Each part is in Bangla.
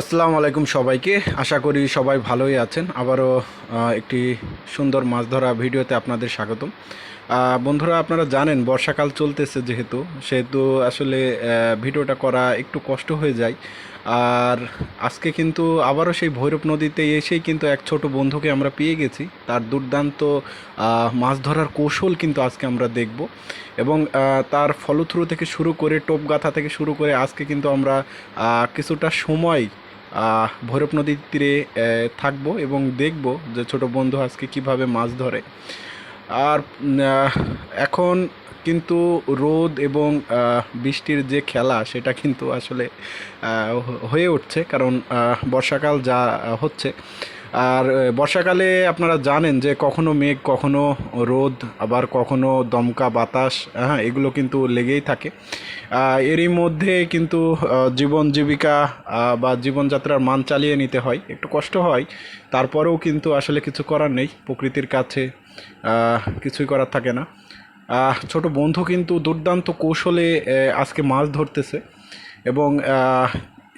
আসসালামু আলাইকুম সবাইকে। আশা করি সবাই ভালোই আছেন। আবারও একটি সুন্দর মাছ ধরা ভিডিওতে আপনাদের স্বাগতম। বন্ধুরা, আপনারা জানেন বর্ষাকাল চলতেছে যেহেতু, সেহেতু আসলে ভিডিওটা করা একটু কষ্ট হয়ে যায়। আর আজকে কিন্তু আবারও সেই ভৈরব নদীতে এসেই কিন্তু এক ছোট বন্ধুকে আমরা পেয়ে গেছি। তার দুর্দান্ত মাছ ধরার কৌশল কিন্তু আজকে আমরা দেখব। এবং তার ফলথ্রু থেকে শুরু করে টোপ গাথা থেকে শুরু করে আজকে কিন্তু আমরা কিছুটা সময় ভৈরব নদীর তীরে থাকব এবং দেখব যে ছোট বন্ধু আজকে কীভাবে মাছ ধরে। আর এখন কিন্তু রোদ এবং বৃষ্টির যে খেলা সেটা কিন্তু আসলে হয়ে উঠছে। কারণ বর্ষাকাল যা হচ্ছে আর বর্ষাকালে আপনারা জানেন যে কখনো মেঘ, কখনো রোদ, আবার কখনো দমকা বাতাস হ্যাঁ এগুলো কিন্তু লেগেই থাকে। এরই মধ্যে কিন্তু জীবন জীবিকা বা জীবনযাত্রার মান চালিয়ে নিতে হয়। একটু কষ্ট হয়, তারপরেও কিন্তু আসলে কিছু করার নেই, প্রকৃতির কাছে কিছুই করার থাকে না। ছোট বন্ধু কিন্তু দুর্দান্ত কৌশলে আজকে মাছ ধরতেছে এবং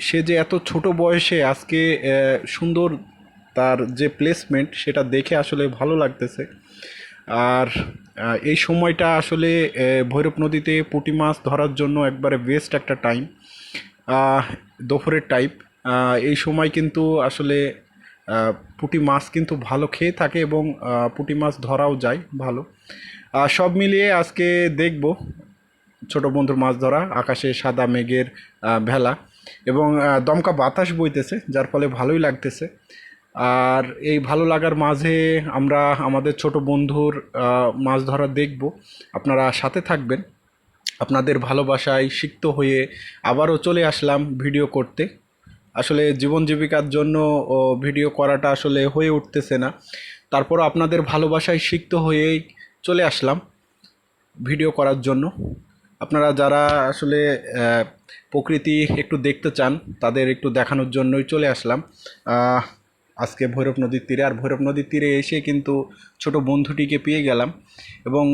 সে যে এত ছোট বয়সে আজকে সুন্দর তার যে প্লেসমেন্ট সেটা দেখে আসলে ভালো লাগতেছে। আর এই সময়টা আসলে ভৈরব নদীতে পুঁটি মাছ ধরার জন্য একবারে বেস্ট একটা টাইম দুপুরের টাইপ এই সময় কিন্তু আসলে পুঁটি মাছ কিন্তু ভালো খেয়ে থাকে এবং পুঁটি মাছ ধরাও যায় ভালো। সব মিলিয়ে আজকে দেখব ছোট বন্ধুর মাছ ধরা, আকাশে সাদা মেঘের ভেলা এবং দমকা বাতাস বইতেছে, যার ফলে ভালোই লাগতেছে। আর এই ভালো লাগার মাঝে আমরা আমাদের ছোট বন্ধুর মাছ ধরা দেখব। আপনারা সাথে থাকবেন। আপনাদের ভালোবাসায় সিক্ত হয়ে আবারও চলে আসলাম ভিডিও করতে। আসলে জীবন জীবিকার জন্য ভিডিও করাটা আসলে হয়ে উঠতেছে না। তারপর আপনাদের ভালোবাসায় সিক্ত হয়েই চলে আসলাম ভিডিও করার জন্য। আপনারা যারা আসলে প্রকৃতি একটু দেখতে চান, তাদের একটু দেখানোর জন্যই চলে আসলাম। আজকে ভৈরব নদীর তীরে, আর ভৈরব নদীর তীরে এসে কিন্তু ছোট বন্ধুটিকে পেয়ে গেলাম। এবং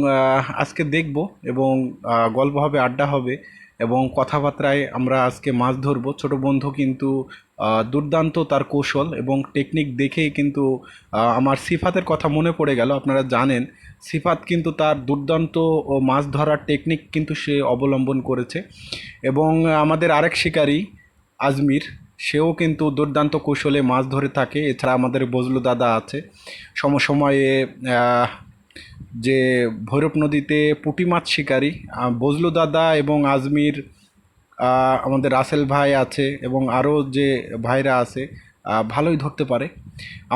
আজকে দেখব এবং গল্প হবে, আড্ডা হবে এবং কথাবার্তায় আমরা আজকে মাছ ধরবো। ছোট বন্ধু কিন্তু দুর্দান্ত তার কৌশল এবং টেকনিক দেখেই কিন্তু আমার সিফাতের কথা মনে পড়ে গেল, আপনারা জানেন। সিফাত কিন্তু তার দুর্দান্ত ও মাছ ধরার টেকনিক কিন্তু সে অবলম্বন করেছে। এবং আমাদের আরেক শিকারী, আজমির সেও কিন্তু দুর্দান্ত কৌশলে মাছ ধরে থাকে। এছাড়া আমাদের বজলু দাদা আছে। সমসময়ে যে ভৈরব নদীতে পুঁটি মাছ শিকারী বজলু দাদা এবং আজমির আমাদের রাসেল ভাই আছে এবং আরও যে ভাইরা আছে ভালোই ধরতে পারে।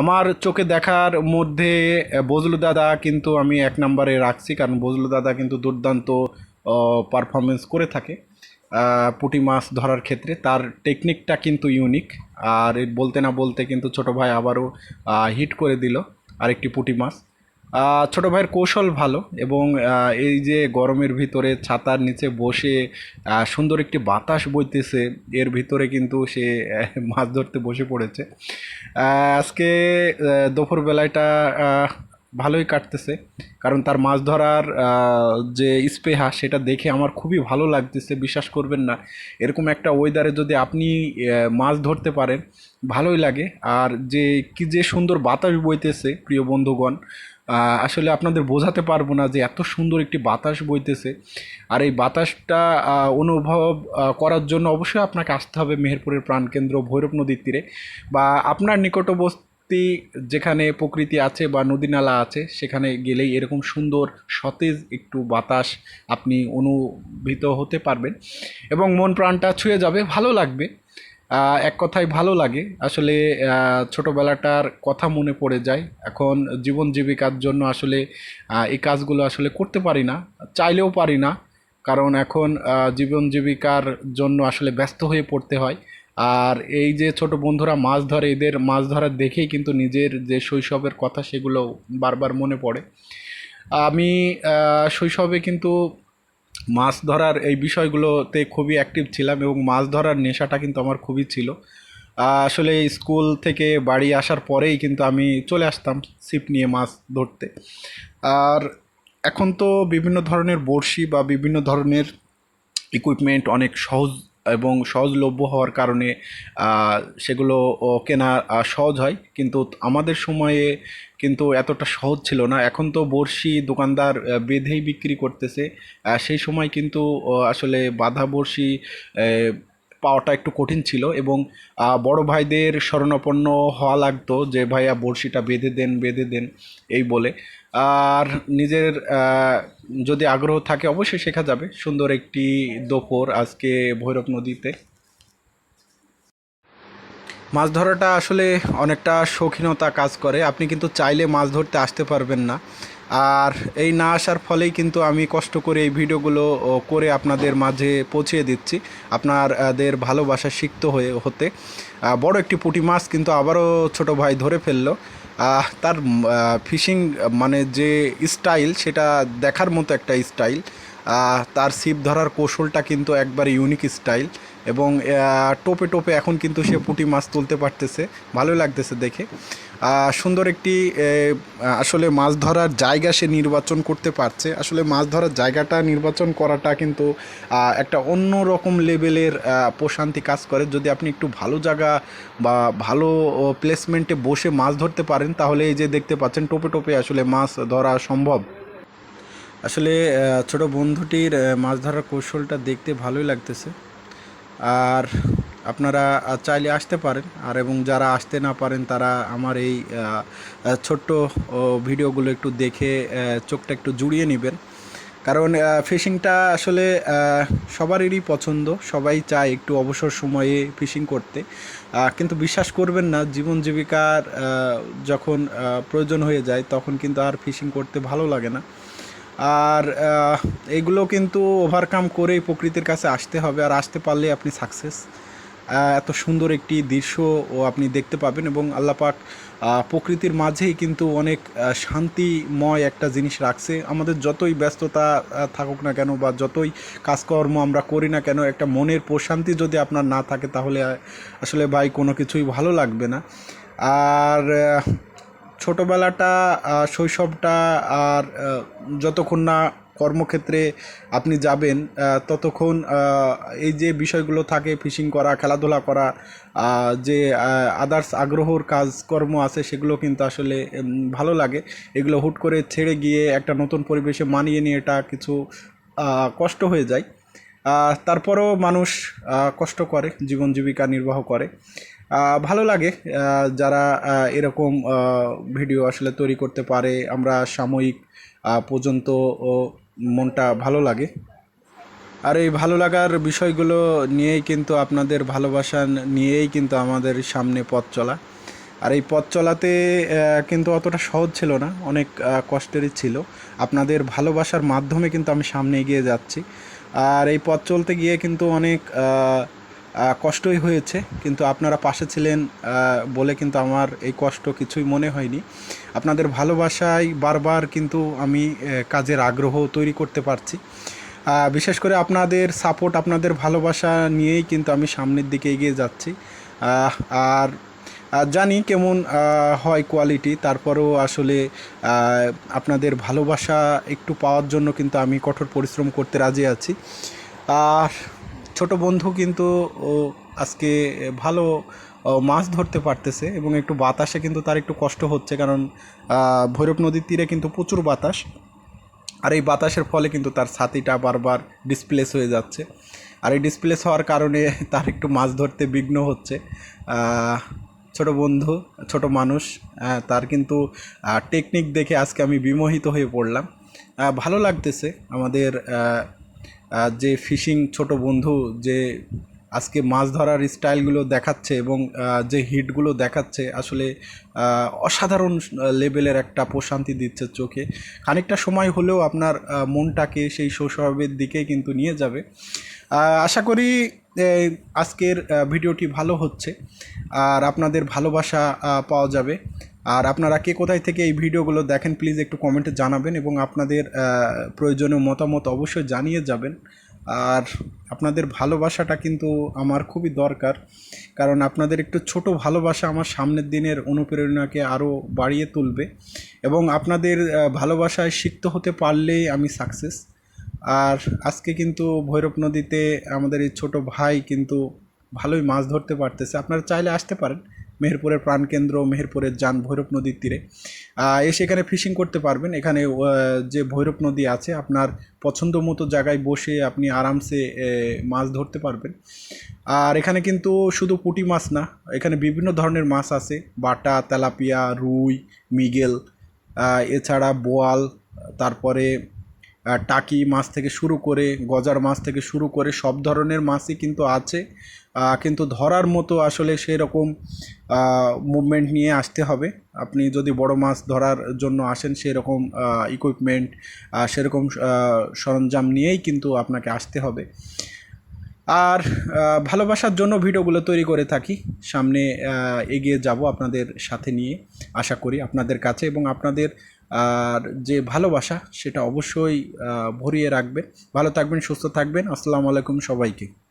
আমার চোখে দেখার মধ্যে বজলু দাদা কিন্তু আমি এক নম্বরে রাখছি। কারণ বজলু দাদা কিন্তু দুর্দান্ত পারফরমেন্স করে থাকে। পুঁটি মাছ ধরার ক্ষেত্রে তার টেকনিকটা কিন্তু ইউনিক আর বলতে না বলতে কিন্তু ছোট ভাই আবারও হিট করে দিল আরেকটি পুঁটি মাছ। ছোট ভাইয়ের কৌশল ভালো এবং এই যে গরমের ভিতরে ছাতার নিচে বসে সুন্দর একটি বাতাস বইতেছে, এর ভিতরে কিন্তু সে মাছ ধরতে বসে পড়েছে। আজকে দুপুরবেলাটা ভালোই কাটতেছে। কারণ তার মাছ ধরার যে স্পেহা, সেটা দেখে আমার খুবই ভালো লাগতেছে, বিশ্বাস করবেন না। এরকম একটা ওয়েদারে যদি আপনি মাছ ধরতে পারেন, ভালোই লাগে। আর যে, কি যে সুন্দর বাতাস বইতেছে, প্রিয় বন্ধুগণ আসলে আপনাদের বোঝাতে পারব না যে এত সুন্দর একটি বাতাস বইতেছে। আর এই বাতাসটা অনুভব করার জন্য অবশ্যই আপনাকে আসতে হবে মেহেরপুরের প্রাণকেন্দ্র ভৈরব নদীর তীরে। বা আপনার নিকটবর্তী যেখানে প্রকৃতি আছে বা নদী নালা আছে, সেখানে গেলেই এরকম সুন্দর সতেজ একটু বাতাস আপনি অনুভূত হতে পারবেন এবং মন প্রাণটা ছুঁয়ে যাবে, ভালো লাগবে। এক কথায় ভালো লাগে। আসলে ছোটোবেলাটার কথা মনে পড়ে যায়। এখন জীবন জীবিকার জন্য আসলে এই কাজগুলো আসলে করতে পারি না, চাইলেও পারি না। কারণ এখন জীবন জীবিকার জন্য আসলে ব্যস্ত হয়ে পড়তে হয়। আর এই যে ছোট বন্ধুরা মাছ ধরে, এদের মাছ ধরা দেখেই কিন্তু নিজের যে শৈশবের কথা সেগুলো বারবার মনে পড়ে। আমি শৈশবে কিন্তু মাছ ধরার এই বিষয়গুলোতে খুবই অ্যাক্টিভ ছিলাম এবং মাছ ধরার নেশাটা কিন্তু আমার খুবই ছিল। আসলে স্কুল থেকে বাড়ি আসার পরেই কিন্তু আমি চলে আসতাম ছিপ নিয়ে মাছ ধরতে। আর এখন তো বিভিন্ন ধরনের বড়শি বা বিভিন্ন ধরনের ইকুইপমেন্ট অনেক সহজ এবং সহজলভ্য হওয়ার কারণে সেগুলো কেনা সহজ হয়। কিন্তু আমাদের সময়ে কিন্তু এতটা সহজ ছিল না। এখন তো বড়শি দোকানদার বেঁধেই বিক্রি করতেছে। সেই সময় কিন্তু আসলে বাঁধা বড়শি পাওয়াটা একটু কঠিন ছিল এবং বড় ভাইদের শরণাপন্ন হওয়া লাগতো যে, ভাইয়া, বড়শিটা বেঁধে দেন বেঁধে দেন। এই বলে। আর নিজের যদি আগ্রহ থাকে অবশ্যই শেখা যাবে। সুন্দর একটি দোপর আজকে ভৈরব নদীতে। মাছ ধরাটা আসলে অনেকটা শৌখিনতা কাজ করে। আপনি কিন্তু চাইলে মাছ ধরতে আসতে পারবেন না। আর এই না আসার ফলেই কিন্তু আমি কষ্ট করে এই ভিডিওগুলো করে আপনাদের মাঝে পৌঁছিয়ে দিচ্ছি। আপনাদের ভালোবাসা সিক্ত হয়ে, হতে। বড় একটি পুঁটি মাছ কিন্তু আবারও ছোট ভাই ধরে ফেলল। তার ফিশিং মানে যে স্টাইল, সেটা দেখার মতো একটা স্টাইল। তার ছিপ ধরার কৌশলটা কিন্তু একবার ইউনিক স্টাইল এবং টোপে টোপে এখন কিন্তু সে পুঁটি মাছ তুলতে পারতেছে। ভালো লাগতেছে দেখে। সুন্দর একটি আসলে মাছ ধরার জায়গা সে নির্বাচন করতে পারছে। আসলে মাছ ধরার জায়গাটা নির্বাচন করাটা কিন্তু একটা অন্য রকম লেভেলের প্রশান্তি কাজ করে। যদি আপনি একটু ভালো জায়গা বা ভালো প্লেসমেন্টে বসে মাছ ধরতে পারেন, তাহলে এই যে দেখতে পাচ্ছেন, টোপে টোপে আসলে মাছ ধরা সম্ভব। আসলে ছোট বন্ধুটির মাছ ধরার কৌশলটা দেখতে ভালোই লাগতেছে। আর আপনারা চাইলে আসতে পারেন। আর এবং যারা আসতে না পারেন, তারা আমার এই ছোট্ট ভিডিওগুলো একটু দেখে চোখটা একটু জুড়িয়ে নেবেন। কারণ ফিশিংটা আসলে সবারই পছন্দ। সবাই চায় একটু অবসর সময়ে ফিশিং করতে। কিন্তু বিশ্বাস করবেন না, জীবন জীবিকার যখন প্রয়োজন হয়ে যায়, তখন কিন্তু আর ফিশিং করতে ভালো লাগে না। আর এগুলো কিন্তু ওভারকাম করেই প্রকৃতির কাছে আসতে হবে। আর আসতে পারলে আপনি সাকসেস এত সুন্দর একটি দৃশ্য ও আপনি দেখতে পাবেন এবং আল্লাপাক প্রকৃতির মাঝেই কিন্তু অনেক শান্তিময় একটা জিনিস রাখছে। আমাদের যতই ব্যস্ততা থাকুক না কেন বা যতই কাজকর্ম আমরা করি না কেন, একটা মনের প্রশান্তি যদি আপনার না থাকে তাহলে আসলে ভাই কোনো কিছুই ভালো লাগবে না। আর ছোটোবেলাটা শৈশবটা, আর যতক্ষণ না কর্মক্ষেত্রে আপনি যাবেন ততক্ষণ এই যে বিষয়গুলো থাকে ফিশিং করা, খেলাধুলা করা যে আদার্স আগ্রহর কাজকর্ম আছে, সেগুলো কিন্তু আসলে ভালো লাগে। এগুলো হুট করে ছেড়ে গিয়ে একটা নতুন পরিবেশে মানিয়ে নিয়ে এটা কিছু কষ্ট হয়ে যায়। তারপরেও মানুষ কষ্ট করে, জীবন জীবিকা নির্বাহ করে। ভালো লাগে যারা এরকম ভিডিও আসলে তৈরি করতে পারে। আমরা সাময়িক পর্যন্ত মনটা ভালো লাগে। আর এই ভালো লাগার বিষয়গুলো নিয়েই কিন্তু আপনাদের ভালোবাসা নিয়েই কিন্তু আমাদের সামনে পথ চলা। আর এই পথ চলাতে কিন্তু অতটা সহজ ছিল না, অনেক কষ্টেরই ছিল। আপনাদের ভালোবাসার মাধ্যমে কিন্তু আমি সামনে এগিয়ে যাচ্ছি। আর এই পথ চলতে গিয়ে কিন্তু অনেক কষ্টই হয়েছে, কিন্তু আপনারা পাশে ছিলেন বলে কিন্তু আমার এই কষ্ট কিছুই মনে হয়নি। আপনাদের ভালোবাসায় বারবার কিন্তু আমি কাজের আগ্রহ তৈরি করতে পারছি। বিশেষ করে আপনাদের সাপোর্ট আপনাদের ভালোবাসা নিয়েই কিন্তু আমি সামনের দিকে এগিয়ে যাচ্ছি। আর জানি কেমন হয় কোয়ালিটি তারপরেও আসলে আপনাদের ভালোবাসা একটু পাওয়ার জন্য কিন্তু আমি কঠোর পরিশ্রম করতে রাজি আছি। আর ছোট বন্ধু কিন্তু ও আজকে ভালো মাছ ধরতে পারতেছে এবং একটু বাতাসে কিন্তু তার একটু কষ্ট হচ্ছে কারণ ভৈরব নদীর তীরে কিন্তু প্রচুর বাতাস আর এই বাতাসের ফলে কিন্তু তার ছাতিটা বারবার ডিসপ্লেস হয়ে যাচ্ছে। আর এই ডিসপ্লেস হওয়ার কারণে তার একটু মাছ ধরতে বিঘ্ন হচ্ছে। ছোট বন্ধু, ছোট মানুষ তার কিন্তু টেকনিক দেখে আজকে আমি বিমোহিত হয়ে পড়লাম। ভালো লাগতেছে আমাদের যে ফিশিং ছোট বন্ধু যে আজকে মাছ ধরার স্টাইলগুলো দেখাচ্ছে এবং যে হিটগুলো দেখাচ্ছে আসলে অসাধারণ লেভেলের একটা প্রশান্তি দিচ্ছে চোখে। খানিকটা সময় হলেও আপনার মনটাকে সেই শৈশবের দিকে কিন্তু নিয়ে যাবে। আশা করি আজকের ভিডিওটি ভালো হচ্ছে। আর আপনাদের ভালোবাসা পাওয়া যাবে। আর আপনারা কে কোথায় থেকে এই ভিডিওগুলো দেখেন প্লিজ একটু কমেন্টে জানাবেন এবং আপনাদের প্রয়োজনীয় মতামত অবশ্যই জানিয়ে যাবেন। আর আপনাদের ভালোবাসাটা কিন্তু আমার খুবই দরকার, কারণ আপনাদের একটু ছোট ভালোবাসা আমার সামনের দিনের অনুপ্রেরণাকে আরও বাড়িয়ে তুলবে এবং আপনাদের ভালোবাসায় সিক্ত হতে পারলেই আমি সাকসেস আর আজকে কিন্তু ভৈরব নদীতে আমাদের এই ছোট ভাই কিন্তু ভালোই মাছ ধরতে পারতেছে। আপনারা চাইলে আসতে পারেন মেহেরপুরের প্রাণকেন্দ্র, মেহেরপুরের যান ভৈরব নদীর তীরে। এসে এখানে ফিশিং করতে পারবেন। এখানে যে ভৈরব নদী আছে, আপনার পছন্দ মতো জায়গায় বসে আপনি আরামসে মাছ ধরতে পারবেন। আর এখানে কিন্তু শুধু পুঁটি মাছ না, এখানে বিভিন্ন ধরনের মাছ আছে। বাটা, তেলাপিয়া, রুই, মিগেল এছাড়া বোয়াল, তারপরে টাকি মাছ থেকে শুরু করে, গজার মাছ থেকে শুরু করে সব ধরনের মাছই কিন্তু আছে। কিন্তু ধরার মতো আসলে সেরকম মুভমেন্ট নিয়ে আসতে হবে। আপনি যদি বড় মাছ ধরার জন্য আসেন, সেরকম ইকুইপমেন্ট সেরকম সরঞ্জাম নিয়েই কিন্তু আপনাকে আসতে হবে। আর ভালোবাসার জন্য ভিডিওগুলো তৈরি করে থাকি। সামনে এগিয়ে যাব আপনাদের সাথে নিয়ে, আশা করি আপনাদের কাছে এবং আপনাদের আর যে ভালোবাসা সেটা অবশ্যই ভরিয়ে রাখবেন। ভালো থাকবেন সুস্থ থাকবেন। আসসালামু আলাইকুম সবাইকে।